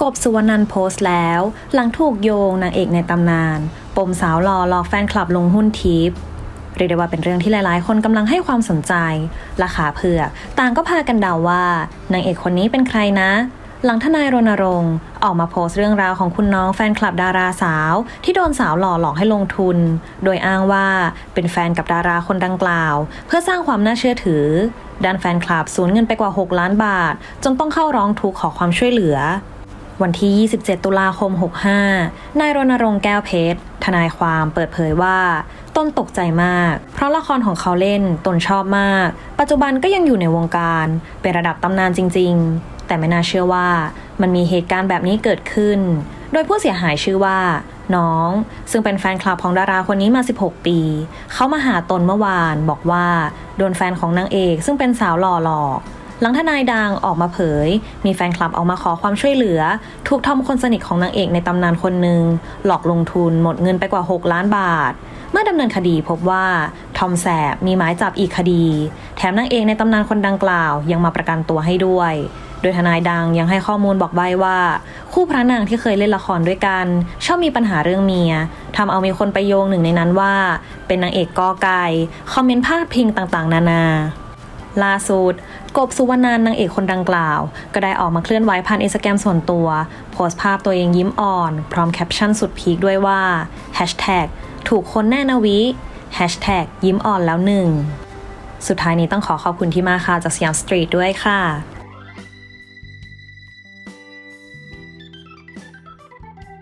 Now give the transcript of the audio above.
กบสุวรรณันโพสต์แล้ว หลังถูกโยงนางเอกในตำนาน ปมสาวหล่อหลอกแฟนคลับลงหุ้นทิปเรียกได้ว่าเป็นเรื่องที่หลายๆ คนกำลังให้ความสนใจและขาเผือกต่างก็พากันเดาว่านางเอกคนนี้เป็นใครนะ หลังทนายรณรงค์ออกมาโพสต์เรื่องราวของคุณน้องแฟนคลับดาราสาว ที่โดนสาวหล่อหลอกให้ลงทุน โดยอ้างว่าเป็นแฟนกับดาราคนดังกล่าว เพื่อสร้างความน่าเชื่อถือด้านแฟนคลับสูญเงินไปกว่า 6 ล้านบาท จนต้องเข้าร้องทุกข์ขอความช่วยเหลือ วันที่ 27 ตุลาคม 65 นายรณรงค์แก้วเพชร ทนายความเปิดเผยว่าต้นตกใจมาก เพราะละครของเขาเล่นตนชอบมาก ปัจจุบันก็ยังอยู่ในวงการ เป็นระดับตำนานจริง ๆ แต่ไม่น่าเชื่อว่ามันมีเหตุการณ์แบบนี้เกิดขึ้น โดยผู้เสียหายชื่อว่า น้อง ซึ่งเป็นแฟนคลับของดาราคนนี้มา 16 ปี เขามาหาตนเมื่อวานบอกว่าโดนแฟนของนางเอกซึ่งเป็นสาวหล่อหลอก หลังทนายดังออกมาเผย มีแฟนคลับออกมาขอความช่วยเหลือ ถูกทอมคนสนิทของนางเอกในตำนานคนหนึ่งหลอกลงทุนหมดเงินไปกว่า 6 ล้านบาท เมื่อดำเนินคดีพบว่าทอมแสบมีหมายจับอีกคดี แถมนางเอกในตำนานคนดังกล่าวยังมาประกันตัวให้ด้วยโดยทนายดังยังให้ข้อมูลบอกใบว่า คู่พระนางที่เคยเล่นละครด้วยกัน ชอบมีปัญหาเรื่องเมียทำเอามีคนไปโยงหนึ่งในนั้นว่า เป็นนางเอกกอไก่คอมเมนต์พาดพิงต่างๆ นานาล่าสุด กบสุวรรณานนางเอกคนดังกล่าว ก็ได้ออกมาเคลื่อนไหวผ่านอินสตาแกรมส่วนตัว โพสต์ภาพตัวเองยิ้มอ่อน พร้อมแคปชั่นสุดพีคด้วยว่า Hashtag ถูกคนแน่นาวิ Hashtag ยิ้มอ่อนแล้วหนึ่ง สุดท้ายนี้ต้องขอขอบคุณที่มาค่ะจากสยามสตรีทด้วยค่ะ